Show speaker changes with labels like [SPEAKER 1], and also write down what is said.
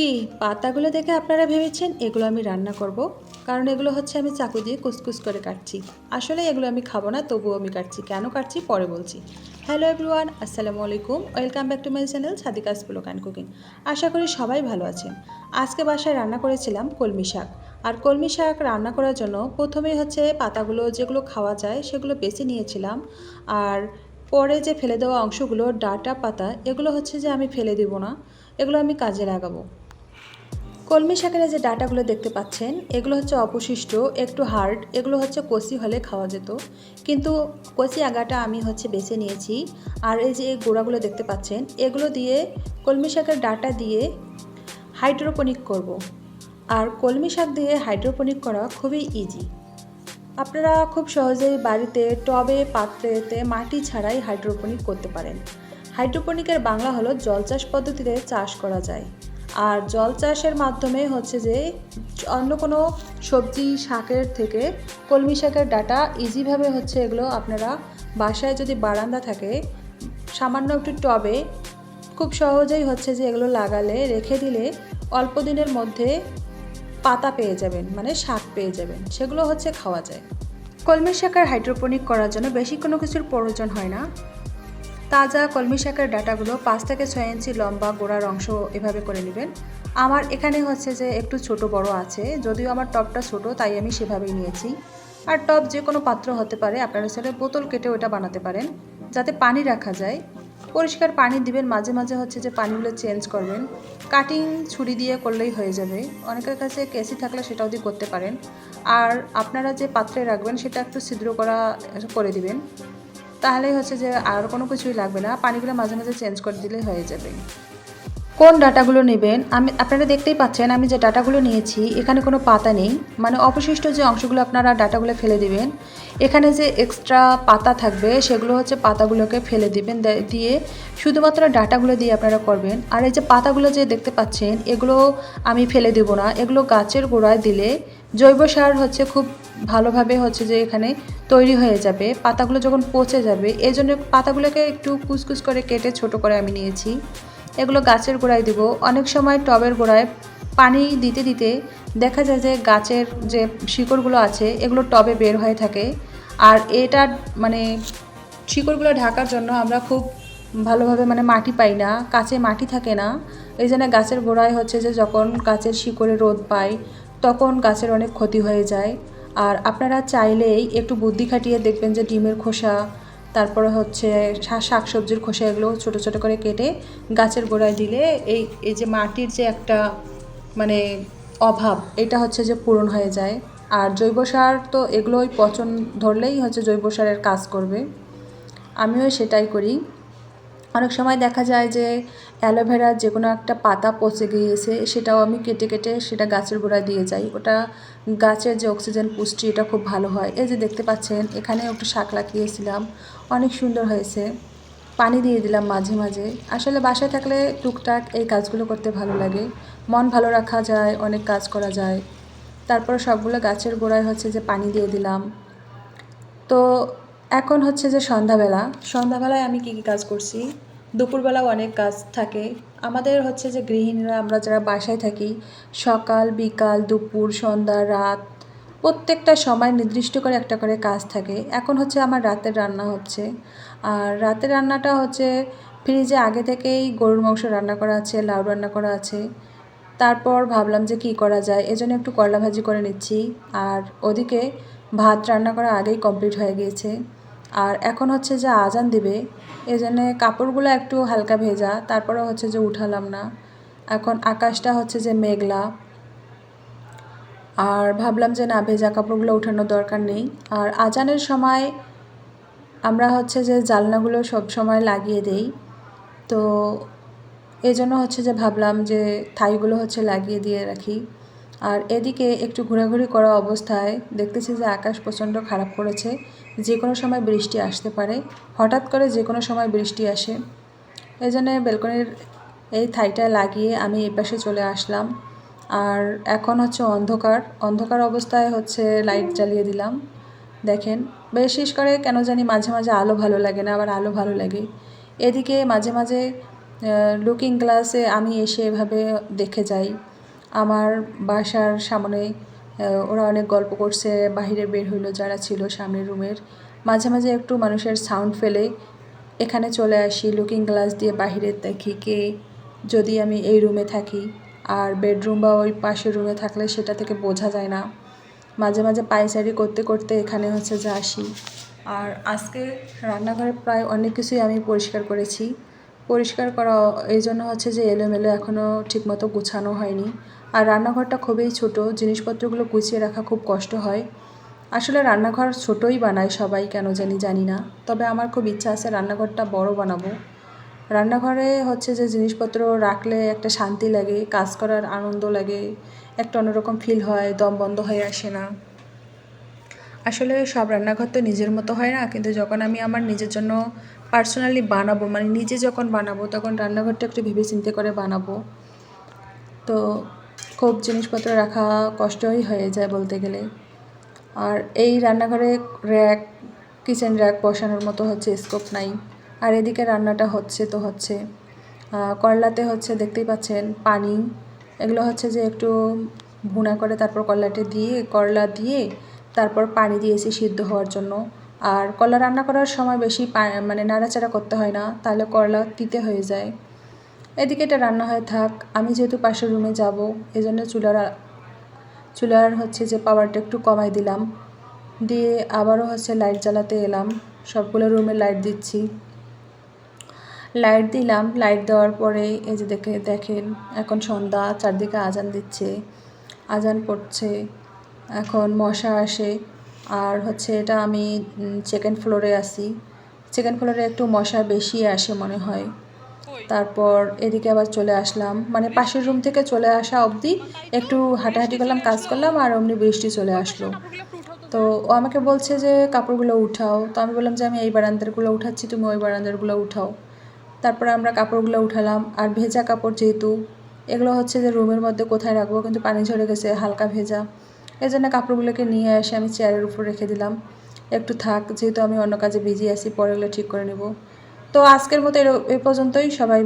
[SPEAKER 1] কি, পাতাগুলো দেখে আপনারা ভেবেছেন এগুলো আমি রান্না করব? কারণ এগুলো হচ্ছে আমি চাকু দিয়ে কুসকুস করে কাটছি। আসলে এগুলো আমি খাব না, তবুও আমি কাটছি। কেন কাটছি? পরে বলছি। হ্যালো এভরিওয়ান, আসসালামু আলাইকুম। Welcome back to my channel Sadika's blog and cooking. আশা করি সবাই ভালো আছেন। আজকে বাসায় রান্না করেছিলাম কলমি শাক। আর কলমি শাক রান্না করার জন্য প্রথমেই হচ্ছে পাতাগুলো যেগুলো খাওয়া যায় সেগুলো বেছে নিয়েছিলাম। আর পরে যে ফেলে দেওয়া অংশগুলো, ডাটা পাতা, এগুলো হচ্ছে যে আমি ফেলে দেবো না। এগুলো আমি কাজে লাগাবো। কলমি শাকের যে ডাটাগুলো দেখতে পাচ্ছেন, এগুলো হচ্ছে অবশিষ্ট, একটু হার্ড, এগুলো হচ্ছে কষি হলে খাওয়া যেত। কিন্তু কষি আগাটা আমি হচ্ছে বেছে নিয়েছি। আর এই যে গোড়াগুলো দেখতে পাচ্ছেন, এগুলো দিয়ে কলমি শাকের ডাটা দিয়ে হাইড্রোপনিক করব। আর কলমি শাক দিয়ে হাইড্রোপনিক করা খুবই ইজি আপনারা খুব সহজেই বাড়িতে, টবে, পাত্রেতে মাটি ছাড়াই হাইড্রোপনিক করতে পারেন। হাইড্রোপনিকের বাংলা হলো জল চাষ পদ্ধতিতে চাষ করা যায়। আর জল চাষের মাধ্যমে হচ্ছে যে অন্য কোনো সবজি শাকের থেকে কলমি শাকের ডাটা ইজিভাবে হচ্ছে এগুলো আপনারা বাসায় যদি বারান্দা থাকে, সামান্য একটু টবে, খুব সহজেই হচ্ছে যে এগুলো লাগালে, রেখে দিলে অল্প দিনের মধ্যে পাতা পেয়ে যাবেন মানে শাক পেয়ে যাবেন, সেগুলো হচ্ছে খাওয়া যায়। কলমি শাকের হাইড্রোপনিক করার জন্য বেশি কোনো কিছুর প্রয়োজন হয় না। তাজা কলমি শাকের ডাটাগুলো পাঁচ থেকে ছয় ইঞ্চি লম্বা গোড়ার অংশ এভাবে করে নেবেন। আমার এখানে হচ্ছে যে একটু ছোট বড় আছে, যদিও আমার টবটা ছোট, তাই আমি সেভাবেই নিয়েছি। আর টব যে কোনো পাত্র হতে পারে, আপনারা সেটা বোতল কেটে ওটা বানাতে পারেন, যাতে পানি রাখা যায়। পরিষ্কার পানি দিবেন, মাঝে মাঝে হচ্ছে যে পানিগুলো চেঞ্জ করবেন। কাটিং ছুরি দিয়ে করলেই হয়ে যাবে। অনেকের কাছে কেসি থাকলে সেটাও দিয়ে করতে পারেন। আর আপনারা যে পাত্রে রাখবেন, সেটা একটু ছিদ্র করা করে দিবেন। তাহলেই হচ্ছে যে আর কোনো কিছুই লাগবে না। পানিগুলো মাঝে মাঝে চেঞ্জ করে দিলেই হয়ে যাবে। কোন ডাটাগুলো নেবেন? আমি, আপনারা দেখতেই পাচ্ছেন, আমি যে ডাটাগুলো নিয়েছি, এখানে কোনো পাতা নেই। মানে অবশিষ্ট যে অংশগুলো আপনারা ডাটাগুলো ফেলে দিবেন, এখানে যে এক্সট্রা পাতা থাকবে, সেগুলো হচ্ছে পাতাগুলোকে ফেলে দিবেন দিয়ে শুধুমাত্র ডাটাগুলো দিয়ে আপনারা করবেন। আর এই যে পাতাগুলো যে দেখতে পাচ্ছেন, এগুলো আমি ফেলে দেবো না। এগুলো গাছের গোড়ায় দিলে জৈব সার হচ্ছে খুব ভালোভাবে হচ্ছে যে এখানে তৈরি হয়ে যাবে। পাতাগুলো যখন পচে যাবে এই জন্য পাতাগুলোকে একটু কুচকুচ করে কেটে ছোট করে আমি নিয়েছি। এগুলো গাছের গোড়ায় দিব। অনেক সময় টবের গোড়ায় পানি দিতে দিতে দেখা যায় যে গাছের যে শিকড়গুলো আছে, এগুলো টবে বের হয়ে থাকে। আর এটা মানে শিকড়গুলো ঢাকার জন্য আমরা খুব ভালোভাবে মানে মাটি পাই না কাছে মাটি থাকে না। এই জন্য গাছের গোড়ায় হচ্ছে যে যখন গাছের শিকড়ে রোদ পায়, তখন গাছের অনেক ক্ষতি হয়ে যায়। আর আপনারা চাইলেই একটু বুদ্ধি খাটিয়ে দেখবেন যে ডিমের খোসা তারপরে হচ্ছে শাক সবজির খোসা এগুলো ছোট ছোট করে কেটে গাছের গোড়ায় দিলে এই এই যে মাটির যে একটা মানে অভাব, এটা হচ্ছে যে পূরণ হয়ে যায়। আর জৈব সার তো এগুলোই পচন ধরলেই হচ্ছে জৈব সারের কাজ করবে। আমিও সেটাই করি। অনেক সময় দেখা যায় যে অ্যালোভেরার যে কোনো একটা পাতা পচে গিয়েছে, সেটাও আমি কেটে কেটে সেটা গাছের গোড়ায় দিয়ে যাই। ওটা গাছের যে অক্সিজেন পুষ্টি, এটা খুব ভালো হয়। এই যে দেখতে পাচ্ছেন এখানে একটু শাক লাগিয়েছিলাম। অনেক সুন্দর হয়েছে। পানি দিয়ে দিলাম মাঝে মাঝে। আসলে বাসায় থাকলে টুকটাক এই কাজগুলো করতে ভালো লাগে। মন ভালো রাখা যায়, অনেক কাজ করা যায়। তারপর সবগুলো গাছের গোড়ায় হচ্ছে যে পানি দিয়ে দিলাম। তো এখন হচ্ছে যে সন্ধ্যাবেলা। সন্ধ্যাবেলায় আমি কী কী কাজ করছি? দুপুরবেলাও অনেক কাজ থাকে। আমাদের হচ্ছে যে গৃহিণীরা, আমরা যারা বাসায় থাকি, সকাল, বিকাল, দুপুর, সন্ধ্যা, রাত, প্রত্যেকটা সময় নির্দিষ্ট করে একটা করে কাজ থাকে। এখন হচ্ছে আমার রাতের রান্না হচ্ছে। আর রাতের রান্নাটা হচ্ছে ফ্রিজে আগে থেকেই গরুর মাংস রান্না করা আছে, লাউ রান্না করা আছে। তারপর ভাবলাম যে কী করা যায়, এজন্য একটু করলা ভাজি করে নিচ্ছি। আর ওদিকে ভাত রান্না করা আগেই কমপ্লিট হয়ে গিয়েছে। আর এখন হচ্ছে যে আজান দিবে, এই জন্যে কাপড়গুলো একটু হালকা ভেজা তারপরে হচ্ছে যে উঠালাম না। এখন আকাশটা হচ্ছে যে মেঘলা। আর ভাবলাম যে না, ভেজা কাপড়গুলো উঠানোর দরকার নেই। আর আজানের সময় আমরা হচ্ছে যে জানলাগুলো সব সময় লাগিয়ে দেই। তো এই জন্য হচ্ছে যে ভাবলাম যে থাইগুলো হচ্ছে লাগিয়ে দিয়ে রাখি। আর এদিকে একটু ঘোরাঘুরি করা অবস্থায় দেখতেছি যে আকাশ প্রচণ্ড খারাপ করেছে, যে কোনো সময় বৃষ্টি আসতে পারে, হঠাৎ করে যে কোনো সময় বৃষ্টি আসে। এই জন্যে বেলকনির এই থাইটা লাগিয়ে আমি এই পাশে চলে আসলাম। আর এখন হচ্ছে অন্ধকার অন্ধকার অবস্থায় হচ্ছে লাইট জ্বালিয়ে দিলাম। দেখেন বিশেষ করে কেন জানি মাঝে মাঝে আলো ভালো লাগে না, আবার আলো ভালো লাগে। এদিকে মাঝে মাঝে লুকিং গ্লাসে আমি এসে এভাবে দেখে যাই। আমার বাসার সামনে ওরা অনেক গল্প করছে বাইরে বের হইল যারা ছিল সামনের রুমের। মাঝে মাঝে একটু মানুষের সাউন্ড ফেলে। এখানে চলে আসি লুকিং গ্লাস দিয়ে বাইরে দেখি কে যদি আমি এই রুমে থাকি। আর বেডরুম বা ওই পাশের রুমে থাকলে সেটা থেকে বোঝা যায় না। মাঝে মাঝে পায়চারি করতে করতে এখানে হচ্ছে যে আসি। আর আজকে রান্নাঘরে প্রায় অনেক কিছুই আমি পরিষ্কার করেছি। পরিষ্কার করা, এই জন্য হচ্ছে যে এলোমেলো এখনও ঠিকমতো গুছানো হয়নি। রান্নাঘরটা খুবই ছোট, জিনিসপত্রগুলো গুছিয়ে রাখা খুব কষ্ট হয়। আসলে রান্নাঘর ছোটই বানায় সবাই, কেন জানি জানি না। তবে আমার খুব ইচ্ছা আছে রান্নাঘরটা বড় বানাবো। রান্নাঘরে হচ্ছে যে জিনিসপত্র রাখলে একটা শান্তি লাগে, কাজ করার আনন্দ লাগে, একটা অন্যরকম ফিল হয়, দম বন্ধ হয়ে আসে না। আসলে সব রান্নাঘর তো নিজের মতো হয় না, কিন্তু যখন আমি আমার নিজের জন্য পার্সোনালি বানাবো মানে নিজে যখন বানাবো, তখন রান্নাঘরটা একটু ভেবে চিন্তে করে বানাবো। তো খুব জিনিসপত্র রাখা কষ্টই হয়ে যায় বলতে গেলে। আর এই রান্নাঘরে র্যাক কিচেন র্যাক বসানোর মতো হচ্ছে স্কোপ নাই। আর এদিকে রান্নাটা হচ্ছে তো হচ্ছে। করলাতে হচ্ছে দেখতেই পাচ্ছেন পানি। এগুলো হচ্ছে যে একটু ভুনা করে তারপর করলাটা দিয়ে করলা দিয়ে তারপর পানি দিয়েছি সিদ্ধ হওয়ার জন্য। আর করলা রান্না করার সময় বেশি মানে নাড়াচাড়া করতে হয় না, তাহলে করলা তিতে হয়ে যায়। এদিকে এটা রান্না হয়ে থাক, আমি যেহেতু পাশের রুমে যাব এই জন্য চুলার চুলার হচ্ছে যে পাওয়ারটা একটু কমাই দিলাম। দিয়ে আবারও হচ্ছে লাইট জ্বালাতে এলাম, সবগুলো রুমে লাইট দিচ্ছি। লাইট দিলাম লাইট দেওয়ার পরে এই যে দেখে, দেখেন, এখন সন্ধ্যা, চারদিকে আজান দিচ্ছে, আজান পড়ছে, এখন মশা আসে, আর হচ্ছে এটা আমি সেকেন্ড ফ্লোরে আসি সেকেন্ড ফ্লোরে একটু মশা বেশি আসে মনে হয়। তারপর এদিকে আবার চলে আসলাম। মানে পাশের রুম থেকে চলে আসা অবধি একটু হাঁটাহাঁটি করলাম, কাজ করলাম আর অমনি বৃষ্টি চলে আসলো। তো ও আমাকে বলছে যে, কাপড়গুলো উঠাও। তো আমি বললাম যে, আমি এই বারান্দারগুলো উঠাচ্ছি, তুমি ওই বারান্দারগুলো উঠাও। তারপর আমরা কাপড়গুলো উঠালাম। আর ভেজা কাপড় যেহেতু, এগুলো হচ্ছে যে রুমের মধ্যে কোথায় রাখব, কিন্তু পানি ঝরে গেছে, হালকা ভেজা। এই জন্য কাপড়গুলোকে নিয়ে এসে আমি চেয়ারের উপর রেখে দিলাম। একটু থাক, যেহেতু আমি অন্য কাজে বিজি আছি, পরে এগুলো ঠিক করে নেব। তো আজকের মতো এ পর্যন্তই সবাই